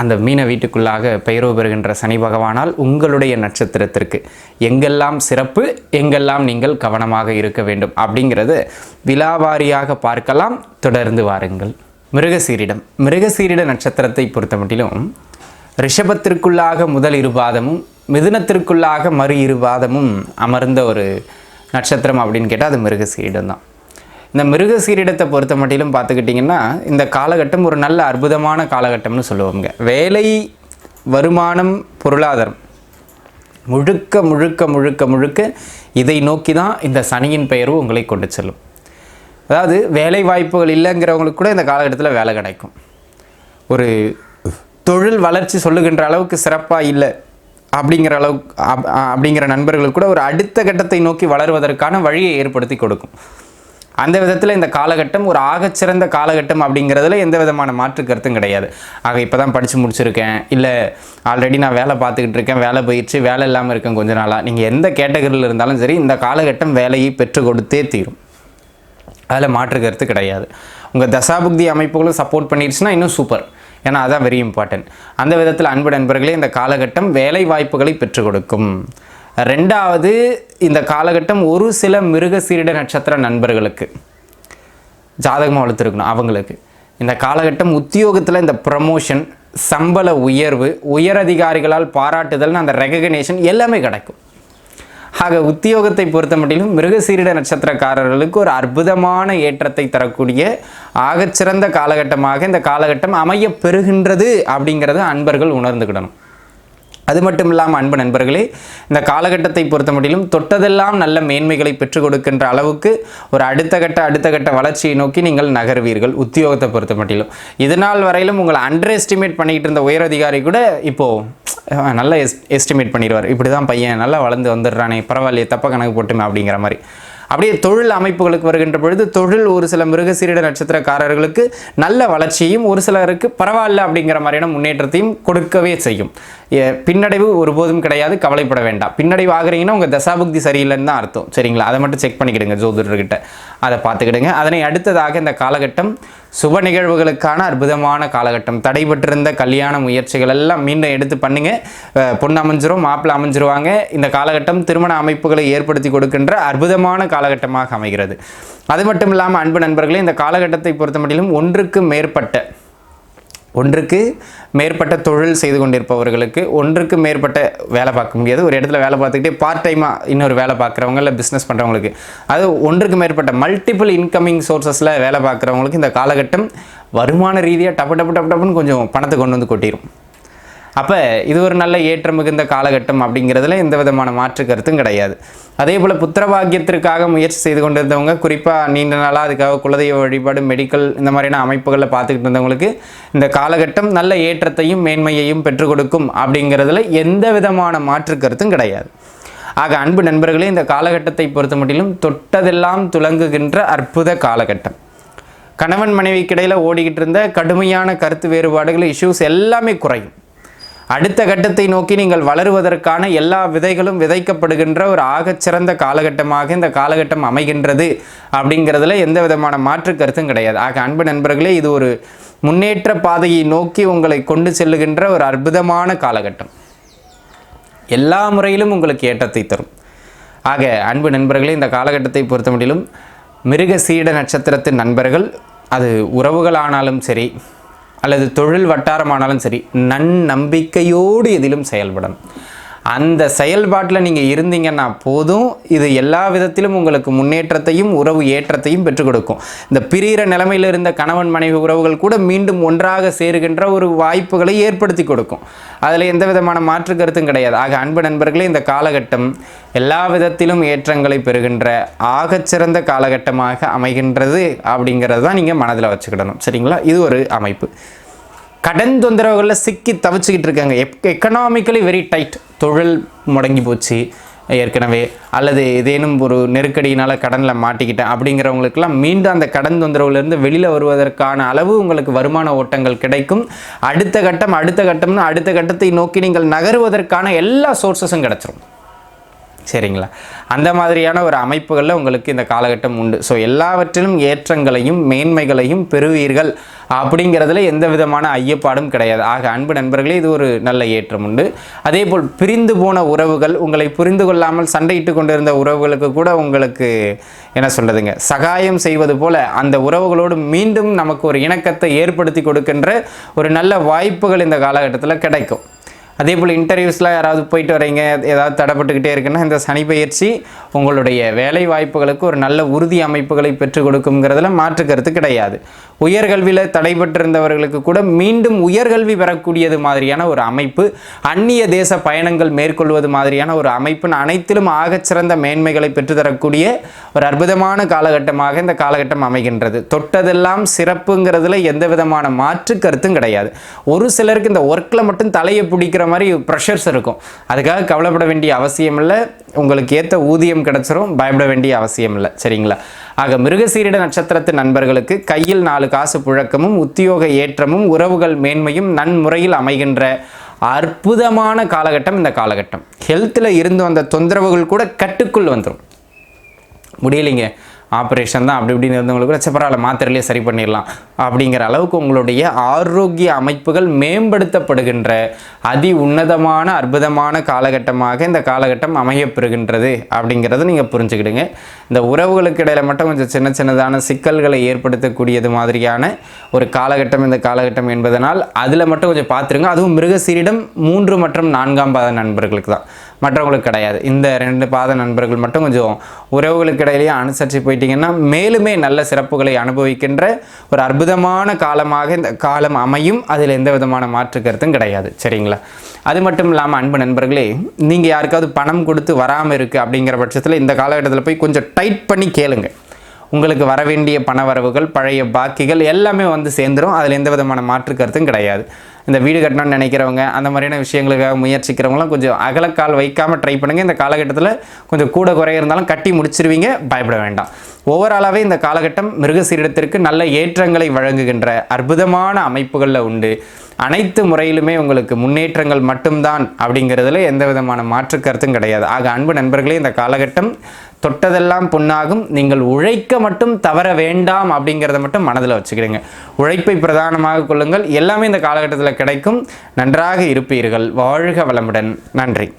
அந்த மீன வீட்டுக்குள்ளாக பெயரோ பெறுகின்ற சனி பகவானால் உங்களுடைய நட்சத்திரத்திற்கு எங்கெல்லாம் சிறப்பு எங்கெல்லாம் நீங்கள் கவனமாக இருக்க வேண்டும் அப்படிங்கிறது விலாவாரியாக பார்க்கலாம். தொடர்ந்து வாருங்கள். மிருகசீரிடம். மிருகசீரிட நட்சத்திரத்தை பொறுத்தமட்டிலும் ரிஷபத்திற்குள்ளாக முதல் இருபாதமும் மிதுனத்திற்குள்ளாக மறு இருபாதமும் அமர்ந்த ஒரு நட்சத்திரம் அப்படின்னு கேட்டால் அது மிருகசீரிடம் தான். இந்த மிருகசீரிடத்தை பொறுத்த மட்டிலும் பார்த்துக்கிட்டிங்கன்னா இந்த காலகட்டம் ஒரு நல்ல அற்புதமான காலகட்டம்னு சொல்லுவோங்க வேலை வருமானம் பொருளாதாரம். முழுக்க முழுக்க முழுக்க முழுக்க இதை நோக்கி தான் இந்த சனியின் பெயர்வு உங்களை கொண்டு செல்லும். அதாவது வேலை வாய்ப்புகள் இல்லைங்கிறவங்களுக்கு கூட இந்த காலகட்டத்தில் வேலை கிடைக்கும். ஒரு தொழில் வளர்ச்சி சொல்லுகின்ற அளவுக்கு சிறப்பாக இல்லை அப்படிங்கிற அளவுக்கு அப்- அப்படிங்கிற நண்பர்களுக்கு கூட ஒரு அடுத்த கட்டத்தை நோக்கி வளருவதற்கான வழியை ஏற்படுத்தி கொடுக்கும். அந்த விதத்தில் இந்த காலகட்டம் ஒரு ஆகச்சிறந்த காலகட்டம் அப்படிங்கிறதுல எந்த விதமான மாற்று கருத்தும் கிடையாது. ஆக இப்போ தான் படித்து முடிச்சிருக்கேன். இல்லை ஆல்ரெடி நான் வேலை பார்த்துக்கிட்டு இருக்கேன். வேலை போயிடுச்சு. வேலை இல்லாமல் இருக்கேன் கொஞ்ச நாளாக நீங்கள் எந்த கேட்டகரியில் இருந்தாலும் சரி இந்த காலகட்டம் வேலையை பெற்று கொடுத்தே தீரும். அதில் மாற்று கருத்து கிடையாது. உங்கள் தசாபுக்தி அமைப்புகளும் சப்போர்ட் பண்ணிடுச்சுன்னா இன்னும் சூப்பர் ஏன்னா அதான் வெரி இம்பார்ட்டன்ட் அந்த விதத்தில் அன்பு நண்பர்களே இந்த காலகட்டம் வேலை வாய்ப்புகளை பெற்றுக் கொடுக்கும். ரெண்டாவது இந்த காலகட்டம் ஒரு சில மிருக சீரிட நட்சத்திர நண்பர்களுக்கு. ஜாதகமாக வளர்த்துருக்கணும் அவங்களுக்கு. இந்த காலகட்டம் உத்தியோகத்தில் இந்த ப்ரமோஷன் சம்பள உயர்வு உயரதிகாரிகளால் பாராட்டுதல்னு அந்த ரெகக்னேஷன் எல்லாமே கிடைக்கும். ஆக உத்தியோகத்தை பொறுத்த மட்டிலும் மிருகசீரிட நட்சத்திரக்காரர்களுக்கு ஒரு அற்புதமான ஏற்றத்தை தரக்கூடிய ஆகச்சிறந்த காலகட்டமாக இந்த காலகட்டம் அமைய பெறுகின்றது அப்படிங்கிறத அன்பர்கள் உணர்ந்துக்கிடணும் அது மட்டும் இல்லாமல் அன்பு நண்பர்களே இந்த காலகட்டத்தை பொறுத்த மட்டிலும் தொட்டதெல்லாம் நல்ல மேன்மைகளை பெற்றுக் கொடுக்கின்ற அளவுக்கு ஒரு அடுத்த கட்ட அடுத்த கட்ட வளர்ச்சியை நோக்கி நீங்கள் நகர்வீர்கள் உத்தியோகத்தை பொறுத்த மட்டிலும் இதனால் வரையிலும் உங்களை அண்டர் எஸ்டிமேட் பண்ணிக்கிட்டு இருந்த உயரதிகாரி கூட இப்போது நல்லா எஸ் எஸ்டிமேட் பண்ணிடுவார். இப்படி தான் பையன் நல்லா வளர்ந்து வந்துடுறானே பரவாயில்லையே தப்ப கணக்கு போட்டுமே அப்படிங்கிற மாதிரி. அப்படியே தொழில் அமைப்புகளுக்கு வருகின்ற பொழுது தொழில் ஒரு சில மிருகசீரிட நட்சத்திரக்காரர்களுக்கு நல்ல வளர்ச்சியையும் ஒரு சிலருக்கு பரவாயில்ல அப்படிங்கிற மாதிரியான முன்னேற்றத்தையும் கொடுக்கவே செய்யும். பின்னடைவு ஒருபோதும் கிடையாது கவலைப்பட வேண்டாம். பின்னடைவு ஆகுறீங்கன்னா உங்கள் தசாபுக்தி சரியில்லைன்னு தான் அர்த்தம். சரிங்களா? அதை மட்டும் செக் பண்ணிக்கிடுங்க ஜோதிடர்கிட்ட. அதை பார்த்துக்கிடுங்க. அதனை அடுத்ததாக இந்த காலகட்டம் சுப நிகழ்வுகளுக்கான அற்புதமான காலகட்டம். தடைபட்டிருந்த கல்யாண முயற்சிகள் எல்லாம் மீண்டும் எடுத்து பண்ணுங்க. பொண்ணு அமைஞ்சிரும் மாப்பிள்ளை அமைஞ்சிருவாங்க. இந்த காலகட்டம் திருமண அமைப்புகளை ஏற்படுத்தி கொடுக்கின்ற அற்புதமான காலகட்டமாக அமைகிறது. அது மட்டும் இல்லாமல் அன்பு நண்பர்களே இந்த காலகட்டத்தை பொறுத்த மட்டிலும் ஒன்றுக்கு மேற்பட்ட ஒன்றுக்கு மேற்பட்ட தொழில் செய்து கொண்டிருப்பவர்களுக்கு ஒன்றுக்கு மேற்பட்ட வேலை பார்க்க முடியாது. ஒரு இடத்துல வேலை பார்த்துக்கிட்டே பார்ட் டைமாக இன்னொரு வேலை பார்க்குறவங்க இல்லை பிஸ்னஸ் பண்ணுறவங்களுக்கு அது ஒன்றுக்கு மேற்பட்ட மல்டிபிள் இன்கமிங் சோர்சஸில் வேலை பார்க்குறவங்களுக்கு இந்த காலகட்டம் வருமான ரீதியாக டப்பு டப்பு டப்பு டப்புன்னு கொஞ்சம் பணத்தை கொண்டு வந்து கொட்டிடும் அப்போ இது ஒரு நல்ல ஏற்றம் மிகுந்த காலகட்டம் அப்படிங்கிறதுல எந்த விதமான மாற்று கருத்தும் கிடையாது. அதே போல் புத்திரபாகியத்திற்காக முயற்சி செய்து கொண்டிருந்தவங்க குறிப்பாக நீண்ட நாளாக அதுக்காக குலதெய்வ வழிபாடு மெடிக்கல் இந்த மாதிரியான அமைப்புகளில் பார்த்துக்கிட்டு இருந்தவங்களுக்கு இந்த காலகட்டம் நல்ல ஏற்றத்தையும் மேன்மையையும் பெற்றுக் கொடுக்கும் அப்படிங்கிறதுல எந்த விதமான மாற்று கருத்தும் கிடையாது. ஆக அன்பு நண்பர்களே இந்த காலகட்டத்தை பொறுத்த மட்டிலும் தொட்டதெல்லாம் துலங்குகின்ற அற்புத காலகட்டம். கணவன் மனைவிக்கிடையில் ஓடிக்கிட்டு இருந்த கடுமையான கருத்து வேறுபாடுகள் இஷ்யூஸ் எல்லாமே குறையும். அடுத்த கட்டத்தை நோக்கி நீங்கள் வளருவதற்கான எல்லா விதைகளும் விதைக்கப்படுகின்ற ஒரு ஆகச்சிறந்த காலகட்டமாக இந்த காலகட்டம் அமைகின்றது அப்படிங்கிறதுல எந்த விதமான மாற்று கருத்தும் கிடையாது. ஆக அன்பு நண்பர்களே இது ஒரு முன்னேற்ற பாதையை நோக்கி உங்களை கொண்டு செல்லுகின்ற ஒரு அற்புதமான காலகட்டம். எல்லா முறையிலும் உங்களுக்கு ஏற்றத்தை தரும். ஆக அன்பு நண்பர்களே இந்த காலகட்டத்தை பொறுத்த முடியும் மிருக சீட நட்சத்திரத்தின் நண்பர்கள் அது உறவுகளானாலும் சரி அல்லது தொழில் வட்டாரமானாலும் சரி நன்னம்பிக்கையோடு எதிலும் செயல்படணும். அந்த செயல்பாட்டில் நீங்கள் இருந்தீங்கன்னா போதும். இது எல்லா விதத்திலும் உங்களுக்கு முன்னேற்றத்தையும் உறவு ஏற்றத்தையும் பெற்றுக் கொடுக்கும். இந்த பிரிகிற நிலைமையில் இருந்த கணவன் மனைவி உறவுகள் கூட மீண்டும் ஒன்றாக சேருகின்ற ஒரு வாய்ப்புகளை ஏற்படுத்தி கொடுக்கும். அதில் எந்த விதமான மாற்று கருத்தும் கிடையாது. ஆக அன்பு நண்பர்களே இந்த காலகட்டம் எல்லா விதத்திலும் ஏற்றங்களை பெறுகின்ற ஆகச்சிறந்த காலகட்டமாக அமைகின்றது அப்படிங்கிறது தான் நீங்கள் மனதில் வச்சுக்கிடணும். சரிங்களா? இது ஒரு அமைப்பு. கடன் தொந்தரவுகளில் சிக்கி தவிச்சுக்கிட்டு இருக்காங்க. எப் எக்கனாமிக்கலி வெரி டைட் தொழில் முடங்கி போச்சு ஏற்கனவே. அல்லது ஏதேனும் ஒரு நெருக்கடியினால் கடனில் மாட்டிக்கிட்டேன் அப்படிங்கிறவங்களுக்கெல்லாம் மீண்டும் அந்த கடன் தொந்தரவுலேருந்து வெளியில் வருவதற்கான அளவு உங்களுக்கு வருமான ஓட்டங்கள் கிடைக்கும். அடுத்த கட்டம் அடுத்த கட்டம்னு அடுத்த கட்டத்தை நோக்கி நீங்கள் நகருவதற்கான எல்லா சோர்ஸஸும் கிடச்சிரும். சரிங்களா? அந்த மாதிரியான ஒரு அமைப்புகளில் உங்களுக்கு இந்த காலகட்டம் உண்டு. ஸோ எல்லாவற்றிலும் ஏற்றங்களையும் மேன்மைகளையும் பெறுவீர்கள் அப்படிங்கிறதுல எந்த விதமான ஐயப்பாடும் கிடையாது. ஆக அன்பு நண்பர்களே இது ஒரு நல்ல ஏற்றம் உண்டு. அதே போல் பிரிந்து போன உறவுகள் உங்களை புரிந்து கொள்ளாமல் சண்டையிட்டு கொண்டிருந்த உறவுகளுக்கு கூட உங்களுக்கு என்ன சொல்கிறதுங்க சகாயம் செய்வது போல அந்த உறவுகளோடு மீண்டும் நமக்கு ஒரு இணக்கத்தை ஏற்படுத்தி கொடுக்கின்ற ஒரு நல்ல வாய்ப்புகள் இந்த காலகட்டத்தில் கிடைக்கும். அதே போல் இன்டர்வியூஸ்லாம் யாராவது போயிட்டு வரீங்க ஏதாவது தடைப்பட்டுக்கிட்டே இருக்குன்னா இந்த சனி பயிற்சி உங்களுடைய வேலை வாய்ப்புகளுக்கு ஒரு நல்ல உறுதி அமைப்புகளை பெற்றுக் கொடுக்குங்கிறதுல மாற்று கருத்து கிடையாது. உயர்கல்வியில் தடைபட்டிருந்தவர்களுக்கு கூட மீண்டும் உயர்கல்வி பெறக்கூடியது மாதிரியான ஒரு அமைப்பு அந்நிய தேச பயணங்கள் மேற்கொள்வது மாதிரியான ஒரு அமைப்பின் அனைத்திலும் ஆகச்சிறந்த மேன்மைகளை பெற்றுத்தரக்கூடிய ஒரு அற்புதமான காலகட்டமாக இந்த காலகட்டம் அமைகின்றது. தொட்டதெல்லாம் சிறப்புங்கிறதுல எந்த விதமான மாற்று கருத்தும் கிடையாது. ஒரு சிலருக்கு இந்த ஒர்க்கில் மட்டும் தலையை பிடிக்கிற மாதிரி ப்ரெஷர்ஸ் இருக்கும். அதுக்காக கவலைப்பட வேண்டிய அவசியம் இல்லை உங்களுக்கு ஏற்ற ஊதியம் கிடச்சிரும். பயப்பட வேண்டிய அவசியம் இல்லை சரிங்களா? ஆக மிருகசீரிட நட்சத்திரத்து நண்பர்களுக்கு கையில் நாலு காசு புழக்கமும் உத்தியோக ஏற்றமும் உறவுகள் மேன்மையும் நன்முறையில் அமைகின்ற அற்புதமான காலகட்டம் இந்த காலகட்டம். ஹெல்த்தில் இருந்து வந்த தொந்தரவுகள் கூட கட்டுக்குள் வந்துடும் முடியலைங்க. ஆப்ரேஷன் தான். அப்படி இப்படின்னு இருந்தவங்களுக்கு கூட சரி பரவாயில்ல மாத்திரையிலே சரி பண்ணிடலாம். அப்படிங்கிற அளவுக்கு உங்களுடைய ஆரோக்கிய அமைப்புகள் மேம்படுத்தப்படுகின்ற அதி உன்னதமான அற்புதமான காலகட்டமாக இந்த காலகட்டம் அமையப்பெறுகின்றது அப்படிங்கிறத நீங்கள் புரிஞ்சுக்கிடுங்க. இந்த உறவுகளுக்கு இடையில் மட்டும் கொஞ்சம் சின்ன சின்னதான சிக்கல்களை ஏற்படுத்தக்கூடியது மாதிரியான ஒரு காலகட்டம் இந்த காலகட்டம் என்பதனால் அதில் மட்டும் கொஞ்சம் பார்த்துருங்க. அதுவும் மிருகசீரிடம் மூன்று மற்றும் நான்காம் பாத நண்பர்களுக்கு தான். மற்றவங்களுக்கு கிடையாது. இந்த ரெண்டு பாத நண்பர்கள் மட்டும் கொஞ்சம் உறவுகளுக்கு இடையிலேயே அனுசரித்து போயிட்டீங்கன்னா மேலுமே நல்ல சிறப்புகளை அனுபவிக்கின்ற ஒரு அற்புதமான காலமாக இந்த காலம் அமையும். அதில் எந்த விதமான மாற்று கருத்தும் கிடையாது. சரிங்களா? அது மட்டும் இல்லாமல் அன்பு நண்பர்களே நீங்கள் யாருக்காவது பணம் கொடுத்து வராமல் இருக்குது அப்படிங்கிற பட்சத்தில் இந்த காலகட்டத்தில் போய் கொஞ்சம் டைட் பண்ணி கேளுங்கள் உங்களுக்கு வர வேண்டிய பண வரவுகள் பழைய பாக்கிகள் எல்லாமே வந்து சேர்ந்துடும் அதில் எந்த விதமான மாற்று கருத்தும் கிடையாது. இந்த வீடு கட்டணும்னு நினைக்கிறவங்க அந்த மாதிரியான விஷயங்களுக்காக முயற்சிக்கிறவங்களாம் கொஞ்சம் அகலக்கால் வைக்காமல் ட்ரை பண்ணுங்கள் இந்த காலகட்டத்தில் கொஞ்சம் கூட குறைய இருந்தாலும் கட்டி முடிச்சிருவீங்க பயப்பட வேண்டாம். ஓவராலாகவே இந்த காலகட்டம் மிருகசீரிடத்திற்கு நல்ல ஏற்றங்களை வழங்குகின்ற அற்புதமான அமைப்புகளில் உண்டு. அனைத்து முறையிலுமே உங்களுக்கு முன்னேற்றங்கள் மட்டும்தான் அப்படிங்கிறதுல எந்த விதமான மாற்று கருத்தும் கிடையாது. ஆக அன்பு நண்பர்களே இந்த காலகட்டம் தொட்டதெல்லாம் பொன்னாகும் நீங்கள் உழைக்க மட்டும் தவற வேண்டாம் அப்படிங்கிறத மட்டும் மனதில் வச்சுக்கிடுங்க உழைப்பை பிரதானமாக கொள்ளுங்கள். எல்லாமே இந்த காலகட்டத்தில் கிடைக்கும். நன்றாக இருப்பீர்கள். வாழ்க வளமுடன். நன்றி.